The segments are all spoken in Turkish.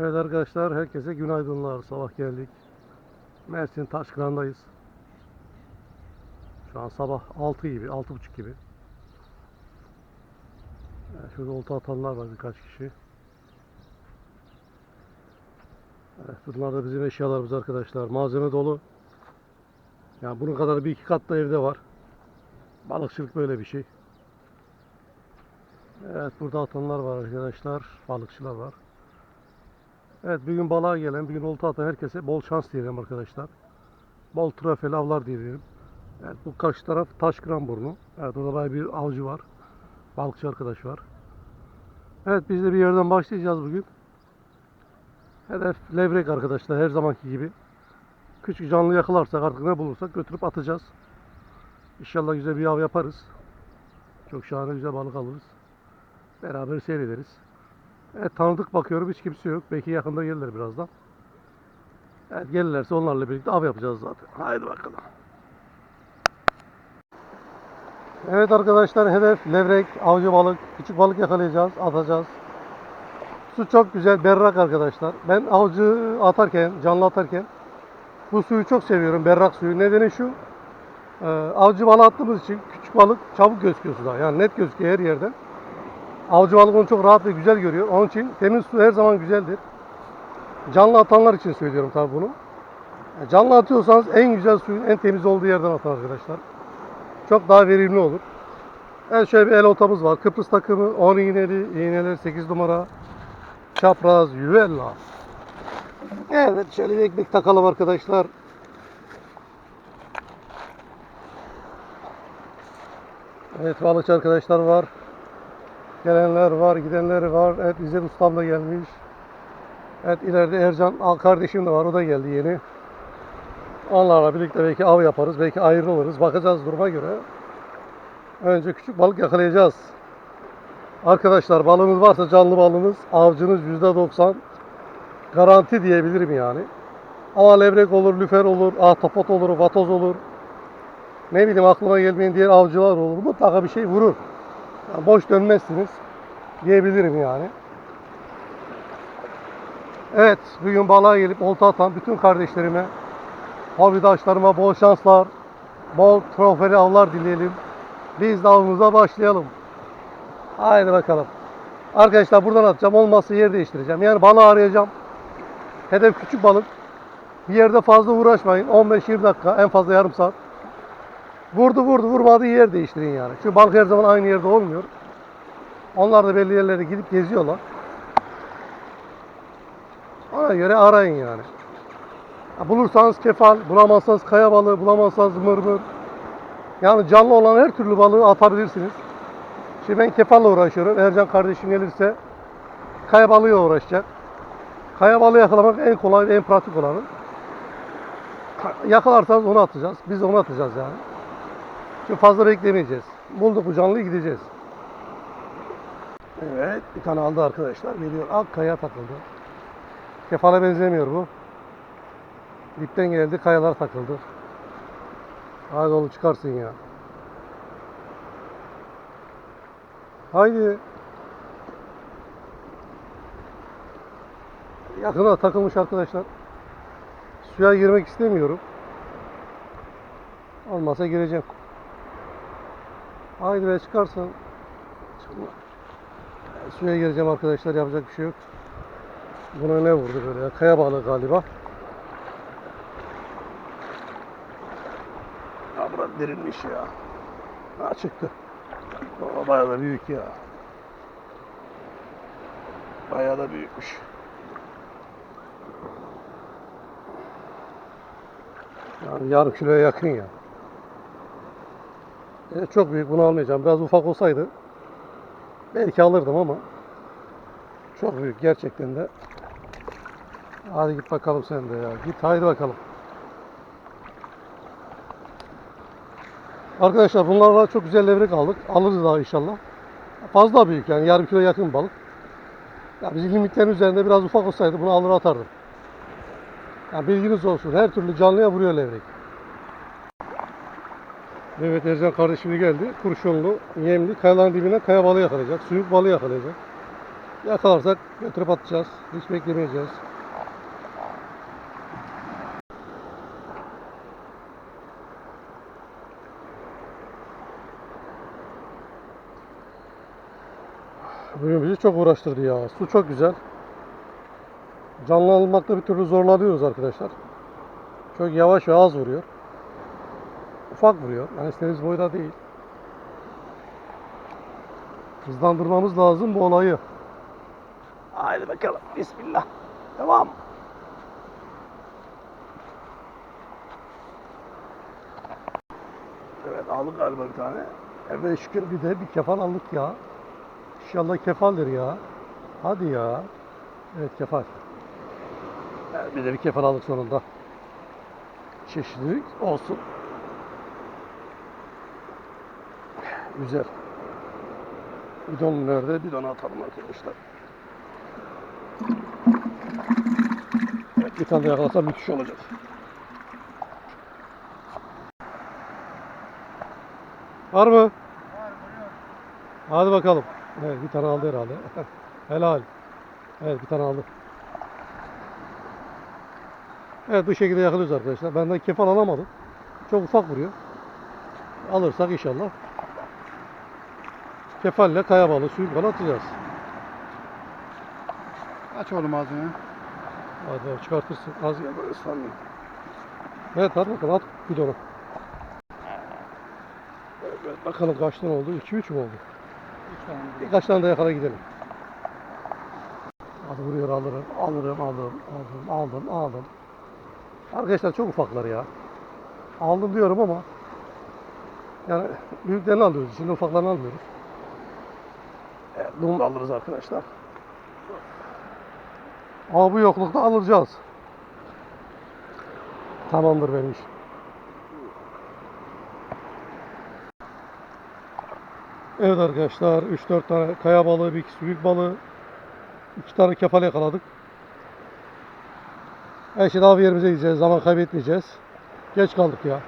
Evet arkadaşlar herkese günaydınlar. Sabah geldik. Mersin Taşkıran'dayız. Şu an sabah 6 gibi, 6.30 gibi. Evet, şurada olta atanlar var birkaç kişi. Evet, bunlar da bizim eşyalarımız arkadaşlar. Malzeme dolu. Yani bunun kadar bir iki kat da evde var. Balıkçılık böyle bir şey. Evet burada atanlar var arkadaşlar. Balıkçılar var. Evet bir gün balığa gelen, bir gün olta atan herkese bol şans diyelim arkadaşlar. Bol trafeli avlar diyelim. Evet bu karşı taraf Taşkıran burnu. Evet orada bayağı bir avcı var. Balıkçı arkadaş var. Evet biz de bir yerden başlayacağız bugün. Hedef levrek arkadaşlar her zamanki gibi. Küçük canlı yakalarsak artık ne bulursak götürüp atacağız. İnşallah güzel bir av yaparız. Çok şahane güzel balık alırız. Beraber seyrederiz. Evet tanıdık bakıyorum hiç kimse yok. Belki yakında gelirler birazdan. Evet gelirlerse onlarla birlikte av yapacağız zaten. Haydi bakalım. Evet arkadaşlar hedef levrek, avcı balık, küçük balık yakalayacağız, atacağız. Su çok güzel, berrak arkadaşlar. Ben avcı atarken, canlı atarken bu suyu çok seviyorum, berrak suyu. Nedeni şu, e, avcı balığı attığımız için küçük balık çabuk gözüküyor suda. Yani net gözüküyor her yerden. Avcı balık onu çok rahat ve güzel görüyor. Onun için temiz su her zaman güzeldir. Canlı atanlar için söylüyorum tabii bunu. Yani Canlı atıyorsanız en güzel suyun en temiz olduğu yerden atın arkadaşlar. Çok daha verimli olur. Evet şöyle bir el otamız var. Kıbrıs takımı 10 iğneli, iğneler 8 numara. Çapraz, Yuvella. Evet şöyle bir ekmek takalım arkadaşlar. Evet balıkçı arkadaşlar var. Gelenler var, gidenler var. Evet İzzet Ustam da gelmiş. Evet ileride Ercan Al kardeşim de var. O da geldi yeni. Onlarla birlikte belki av yaparız. Belki ayrılırız. Bakacağız duruma göre. Önce küçük balık yakalayacağız. Arkadaşlar balığınız varsa canlı balığınız avcınız %90 garanti diyebilirim yani. Ama levrek olur, lüfer olur, ahtapot olur, vatoz olur. Ne bileyim aklıma gelmeyen diğer avcılar olur. Mutlaka bir şey vurur. Yani boş dönmezsiniz diyebilirim yani. Evet, bugün balığa gelip olta atan bütün kardeşlerime, hobidaşlarıma bol şanslar, bol trofeli avlar dileyelim. Biz de avımıza başlayalım. Haydi bakalım. Arkadaşlar buradan atacağım. Olmazsa yer değiştireceğim. Yani balığı arayacağım. Hedef küçük balık. Bir yerde fazla uğraşmayın. 15-20 dakika, en fazla yarım saat. Vurdu vurdu vurmadı yer değiştirin yani. Çünkü balık her zaman aynı yerde olmuyor. Onlar da belli yerlere gidip geziyorlar. Ona göre arayın yani. Bulursanız kefal, bulamazsanız kaya balığı, bulamazsanız mırmır. Yani canlı olan her türlü balığı atabilirsiniz. Şimdi ben kefalla uğraşıyorum. Ercan kardeşim gelirse kaya balığıyla uğraşacak. Kaya balığı yakalamak en kolay ve en pratik olanı. Ka- Yakalarsanız onu atacağız. Biz onu atacağız yani. Şimdi fazla beklemeyeceğiz. Bulduk bu canlıyı gideceğiz. Evet bir tane aldı arkadaşlar. Geliyor. Ak kaya takıldı. Kefale benzemiyor bu. Dipten geldi kayalar takıldı. Hadi oğlum çıkarsın ya. Haydi. Yakına takılmış arkadaşlar. Suya girmek istemiyorum. Olmasa gireceğim. Haydi be çıkarsın. Çıkma. Suya gireceğim arkadaşlar yapacak bir şey yok. Buna ne vurdu böyle ya? Kaya balığı galiba. Ya burası derinmiş ya. Ha çıktı. O bayağı da büyük ya. Bayağı da büyükmüş. Yani yarım kiloya yakın ya. E, çok büyük bunu almayacağım. Biraz ufak olsaydı belki alırdım ama çok büyük gerçekten de. Hadi git bakalım sen de ya. Git haydi bakalım. Arkadaşlar bunlarla çok güzel levrek aldık. Alırız daha inşallah. Fazla büyük yani yarım kilo yakın balık. Ya bizim limitlerin üzerinde biraz ufak olsaydı bunu alır atardım. Ya bilginiz olsun. Her türlü canlıya vuruyor levrek. Evet Ercan kardeşim geldi. Kurşunlu, yemli, kayaların dibine kaya balığı yakalayacak. Suyuk balığı yakalayacak. Yakalarsak götürüp atacağız. Hiç beklemeyeceğiz. Bugün bizi çok uğraştırdı ya. Su çok güzel. Canlı almakta bir türlü zorlanıyoruz arkadaşlar. Çok yavaş ve az vuruyor. Ufak vuruyor. Yani istediğimiz boyda değil. Hızlandırmamız lazım bu olayı. Haydi bakalım. Bismillah. Devam. Evet aldık galiba bir tane. Evet şükür bir de bir kefal aldık ya. İnşallah kefaldir ya. Hadi ya. Evet kefal. Evet, bir de bir kefal aldık sonunda. Çeşitlilik olsun. Güzel. Bidon nerede? Bidonu atalım arkadaşlar. Evet, bir tane yakalasam müthiş olacak. Var mı? Hadi bakalım. Evet bir tane aldı herhalde. Helal. Evet bir tane aldı. Evet bu şekilde yakalıyoruz arkadaşlar. Benden kefal alamadım. Çok ufak vuruyor. Alırsak inşallah. Kefalle kaya balığı, suyu balığı atacağız. Aç oğlum ağzını. Hadi abi çıkartırsın. Az gel böyle ıslanmıyor. Evet hadi bakalım at bidonu. Evet bakalım kaç tane oldu? 2-3 mü oldu? Üç tane. Birkaç tane de yakala gidelim. Hadi vuruyor alırım, alırım, alırım, aldım, aldım, aldım. Arkadaşlar çok ufaklar ya. Aldım diyorum ama yani büyüklerini alıyoruz. Şimdi ufaklarını almıyoruz. Bunu da alırız arkadaşlar. Ama bu yoklukta alacağız. Tamamdır benim iş. Evet arkadaşlar 3-4 tane kaya balığı, bir ikisi büyük balığı, iki tane kefal yakaladık. Her şey daha yerimize gideceğiz, zaman kaybetmeyeceğiz. Geç kaldık ya.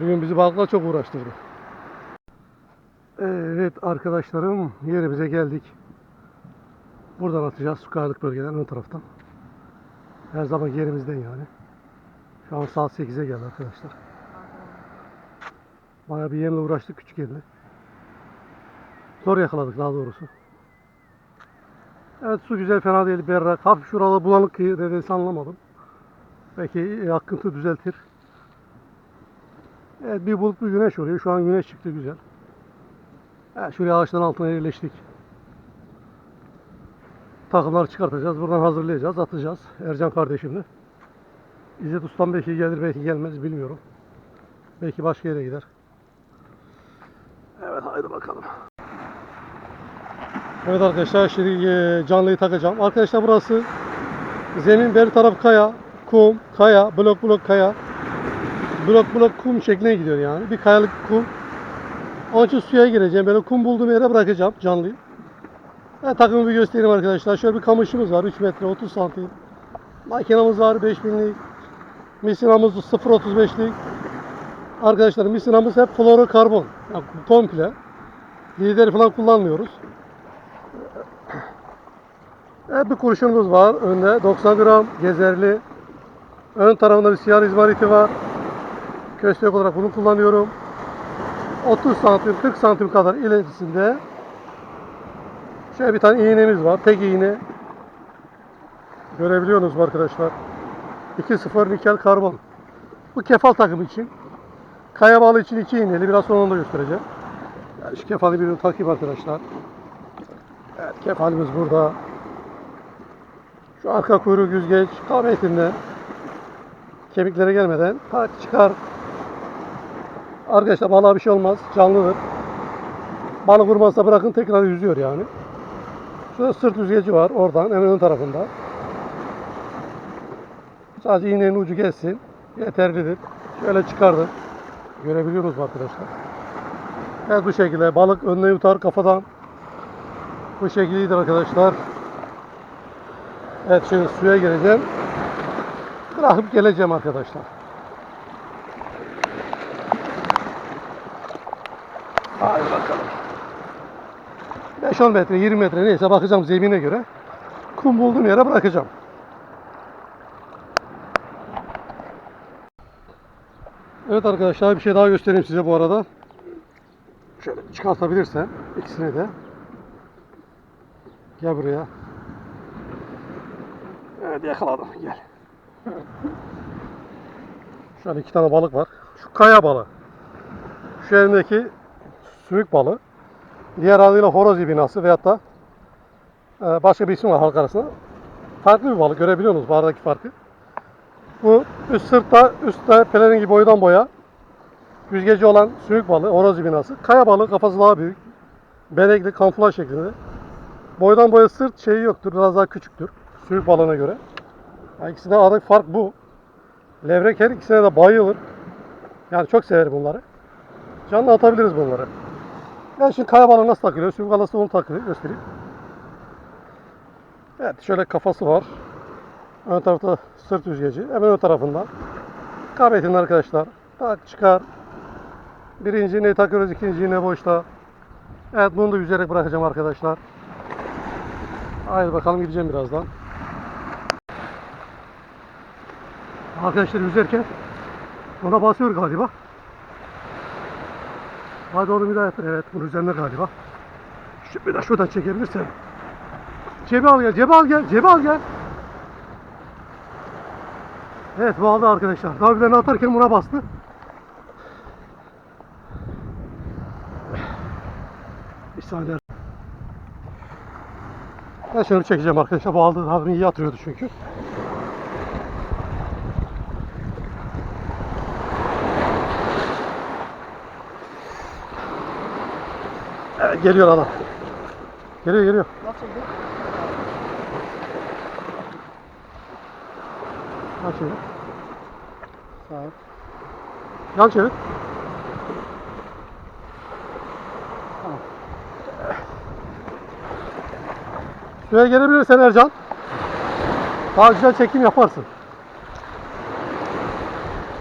Bugün bizi balıklar çok uğraştırdı. Evet arkadaşlarım yerimize geldik. Buradan atacağız su kayalık bölgeden ön taraftan. Her zaman yerimizden yani. Şu an saat 8'e geldi arkadaşlar. Bayağı bir yemle uğraştık küçük yemle. Zor yakaladık daha doğrusu. Evet su güzel fena değil berrak. Hafif şuralı bulanık nedense anlamadım. Belki e, akıntı düzeltir. Evet bir bulut bir güneş oluyor. Şu an güneş çıktı güzel. Evet, şuraya ağaçların altına yerleştik. Takımları çıkartacağız. Buradan hazırlayacağız. Atacağız. Ercan kardeşimle. İzzet Ustam belki gelir belki gelmez bilmiyorum. Belki başka yere gider. Evet haydi bakalım. Evet arkadaşlar şimdi e, canlıyı takacağım. Arkadaşlar burası zemin beri taraf kaya, kum, kaya, blok blok kaya. Blok blok kum şekline gidiyor yani. Bir kayalık kum. Onun için suya gireceğim. Böyle kum bulduğum yere bırakacağım canlıyı. Ben takımı bir göstereyim arkadaşlar. Şöyle bir kamışımız var. 3 metre 30 santim. Makinamız var 5000'lik. Misinamız 0.35'lik. Arkadaşlar misinamız hep florokarbon. Yani komple. Lider falan kullanmıyoruz. Evet bir kurşunumuz var önde 90 gram gezerli. Ön tarafında bir siyah izmariti var. Köstek olarak bunu kullanıyorum. 30 santim 40 santim kadar ilerisinde şöyle bir tane iğnemiz var. Tek iğne. Görebiliyorsunuz arkadaşlar? 2.0 nikel karbon. Bu kefal takımı için. Kaya balı için iki iğneli. Biraz sonra onu da göstereceğim. Yani şu kefalı birini takayım arkadaşlar. Evet kefalimiz burada. Şu arka kuyruk yüzgeç kabiliyetinde kemiklere gelmeden tak çıkar. Arkadaşlar balığa bir şey olmaz. Canlıdır. Balık vurmazsa bırakın tekrar yüzüyor yani. Şurada sırt yüzgeci var oradan hemen ön tarafında. Sadece iğnenin ucu gelsin. Yeterlidir. Şöyle çıkardım. Görebiliyoruz arkadaşlar? Evet bu şekilde balık önüne yutar kafadan. Bu şekildedir arkadaşlar. Evet şimdi suya gireceğim. Bırakıp geleceğim arkadaşlar. Hadi bakalım. 5-10 metre, 20 metre neyse bakacağım zemine göre. Kum bulduğum yere bırakacağım. Evet arkadaşlar bir şey daha göstereyim size bu arada. Şöyle çıkartabilirsem ikisini de. Gel buraya. Evet yakaladım gel. Şöyle iki tane balık var. Şu kaya balığı. Şu elimdeki sümük balığı. Diğer adıyla horoz ibinası veyahut da e, başka bir isim var halk arasında. Farklı bir balık görebiliyor musunuz bu aradaki farkı? Bu üst sırtta, üstte pelerin boydan boya yüzgeci olan sümük balığı, horoz ibinası. Kaya balığı kafası daha büyük. Benekli, kamuflaj şeklinde. Boydan boya sırt şeyi yoktur, biraz daha küçüktür. Sümük balığına göre. Yani ikisinde aradaki fark bu. Levrek her ikisine de bayılır. Yani çok severim bunları. Canlı atabiliriz bunları. Ben şimdi kaya balığı nasıl takılıyor? Balığı nasıl onu takılıyor göstereyim. Evet şöyle kafası var. Ön tarafta sırt yüzgeci. Hemen ön tarafından. Kabetin arkadaşlar. Tak çıkar. Birinci iğneyi takıyoruz. ikinci iğne boşta. Evet bunu da yüzerek bırakacağım arkadaşlar. Haydi bakalım gideceğim birazdan. Arkadaşlar yüzerken ona basıyor galiba. Hadi onu bir daha yapın. Evet bunun üzerine galiba. Şu, bir de şuradan çekebilirsen. Cebi al gel, cebi al gel, cebi al gel. Evet bu aldı arkadaşlar. Davillerini atarken buna bastı. Bir saniye. Ben şunu çekeceğim arkadaşlar. Bu aldığı davrini iyi atıyordu çünkü. Geliyor adam. Geliyor geliyor. Nasıldı? Yan çevir. Sağ ol. Yan çevir. Tamam. Şuraya gelebilirsen Ercan. Daha güzel çekim yaparsın.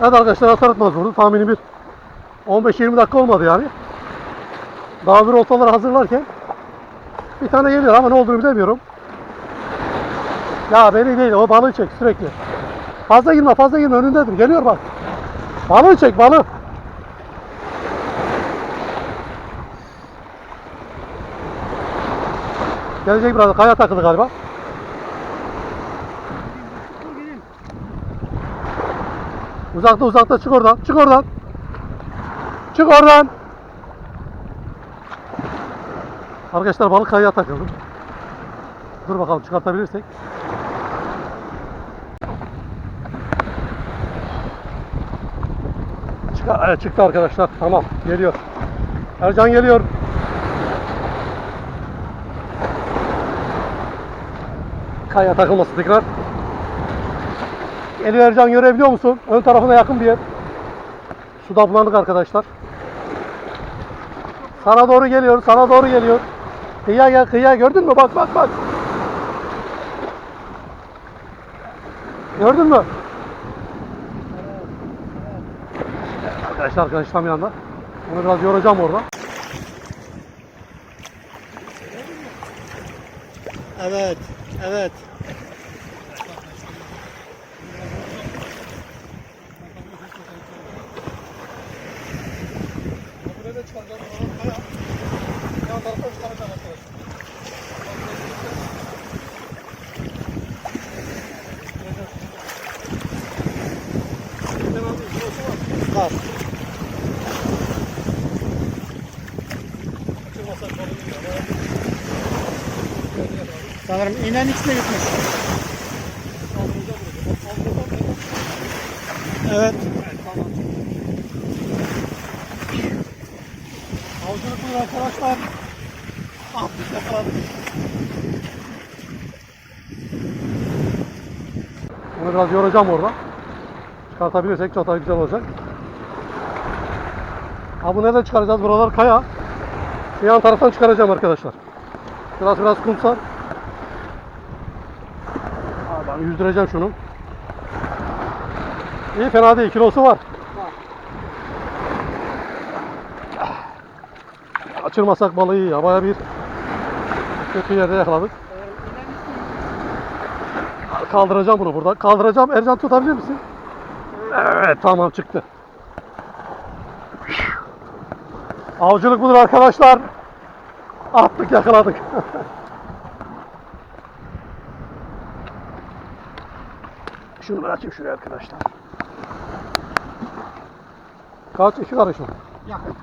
Evet arkadaşlar atar atmaz vurdu. Tahmini bir 15-20 dakika olmadı yani. Daha bir oltaları hazırlarken bir tane geliyor ama ne olduğunu bilemiyorum. Ya beni değil o balığı çek sürekli. Fazla girme fazla girme önündedir geliyor bak. Balığı çek balığı. Gelecek biraz kaya takıldı galiba. Uzakta uzakta çık oradan. Çık oradan. Çık oradan. Arkadaşlar balık kayaya takıldı. Dur bakalım çıkartabilirsek. Çıkar, evet, çıktı arkadaşlar. Tamam geliyor. Ercan geliyor. Kaya takılması tekrar. Geliyor Ercan görebiliyor musun? Ön tarafına yakın bir yer. Suda bulandık arkadaşlar. Sana doğru geliyor, sana doğru geliyor. Kıyıya gel, kıyıya gördün mü? Bak bak bak. Gördün mü? Arkadaşlar arkadaş tam yanında. Onu biraz yoracağım orada. Evet. Evet. Sanırım inen içine gitmiş. Evet. Avcılık buyur arkadaşlar. Ah bir. Onu biraz yoracağım orada. Çıkartabilirsek çok daha güzel olacak. Ha bu nereden çıkaracağız? Buralar kaya. Şu yan taraftan çıkaracağım arkadaşlar. Biraz biraz kumsal. Ben yüzdüreceğim şunu. İyi fena değil. Kilosu var. Kaçırmasak balığı ya. Baya bir kötü yerde yakaladık. Kaldıracağım bunu burada. Kaldıracağım. Ercan tutabilir misin? Evet tamam çıktı. Avcılık budur arkadaşlar. Attık yakaladık. Şunu da açayım şuraya arkadaşlar. Kaç? iki karış mı? Yakın.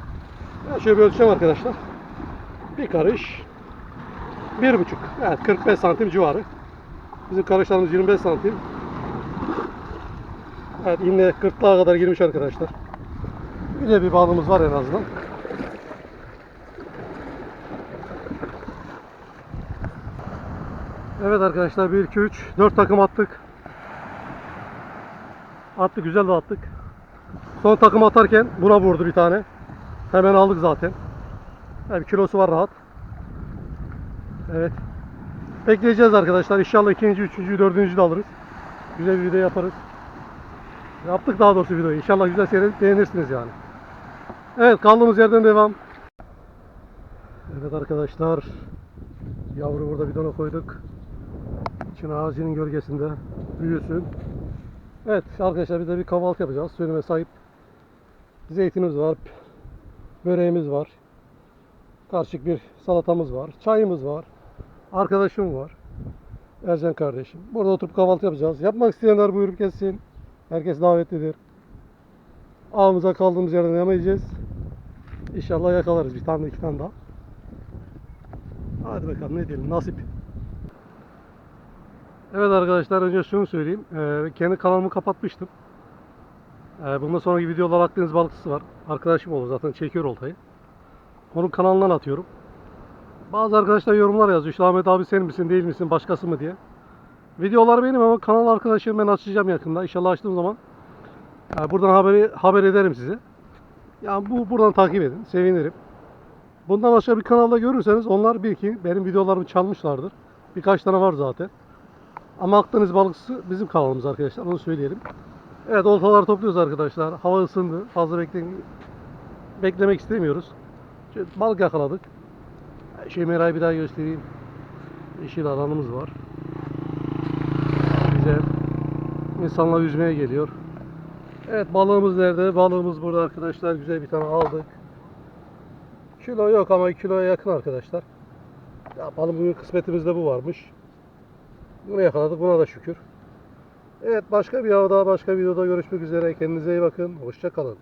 Ben şöyle bir ölçeceğim arkadaşlar. Bir karış. Bir buçuk. Evet 45 santim civarı. Bizim karışlarımız 25 santim. Evet yine 40'lığa kadar girmiş arkadaşlar. Güzel bir balımız var en azından. Evet arkadaşlar 1, 2, 3, 4 takım attık. Attık güzel de attık. Son takım atarken buna vurdu bir tane. Hemen aldık zaten. Yani kilosu var rahat. Evet. Bekleyeceğiz arkadaşlar. İnşallah ikinci, üçüncü, dördüncü de alırız. Güzel bir video yaparız. Yaptık daha doğrusu videoyu. İnşallah güzel seyredip beğenirsiniz yani. Evet kaldığımız yerden devam. Evet arkadaşlar. Yavru burada bidona koyduk. Çin ağacının gölgesinde büyüsün. Evet arkadaşlar biz de bir kahvaltı yapacağız. Suyuna sahip zeytinimiz var. Böreğimiz var. Karışık bir salatamız var. Çayımız var. Arkadaşım var. Ercan kardeşim. Burada oturup kahvaltı yapacağız. Yapmak isteyenler buyurup gelsin. Herkes davetlidir. Ağımıza kaldığımız yerden edeceğiz. İnşallah yakalarız bir tane iki tane daha. Hadi bakalım ne diyelim nasip. Evet arkadaşlar önce şunu söyleyeyim. Ee, kendi kanalımı kapatmıştım. Ee, bundan sonraki videolar Akdeniz balıkçısı var. Arkadaşım olur zaten çekiyor oltayı. Onun kanalından atıyorum. Bazı arkadaşlar yorumlar yazıyor. İşte Ahmet abi sen misin değil misin başkası mı diye. Videolar benim ama kanal arkadaşım ben açacağım yakında. İnşallah açtığım zaman e, buradan haberi haber ederim size. Yani bu buradan takip edin. Sevinirim. Bundan başka bir kanalda görürseniz onlar bir ki benim videolarımı çalmışlardır. Birkaç tane var zaten. Ama Akdeniz balıkçısı bizim kanalımız arkadaşlar. Onu söyleyelim. Evet oltaları topluyoruz arkadaşlar. Hava ısındı. Fazla bekle beklemek istemiyoruz. Şöyle balık yakaladık. Şey Meray'ı bir daha göstereyim. Yeşil alanımız var. Güzel. İnsanlar yüzmeye geliyor. Evet balığımız nerede? Balığımız burada arkadaşlar. Güzel bir tane aldık. Kilo yok ama kiloya yakın arkadaşlar. Yapalım bugün kısmetimizde bu varmış. Bunu yakaladık. Buna da şükür. Evet başka bir avda başka bir videoda görüşmek üzere. Kendinize iyi bakın. Hoşça kalın.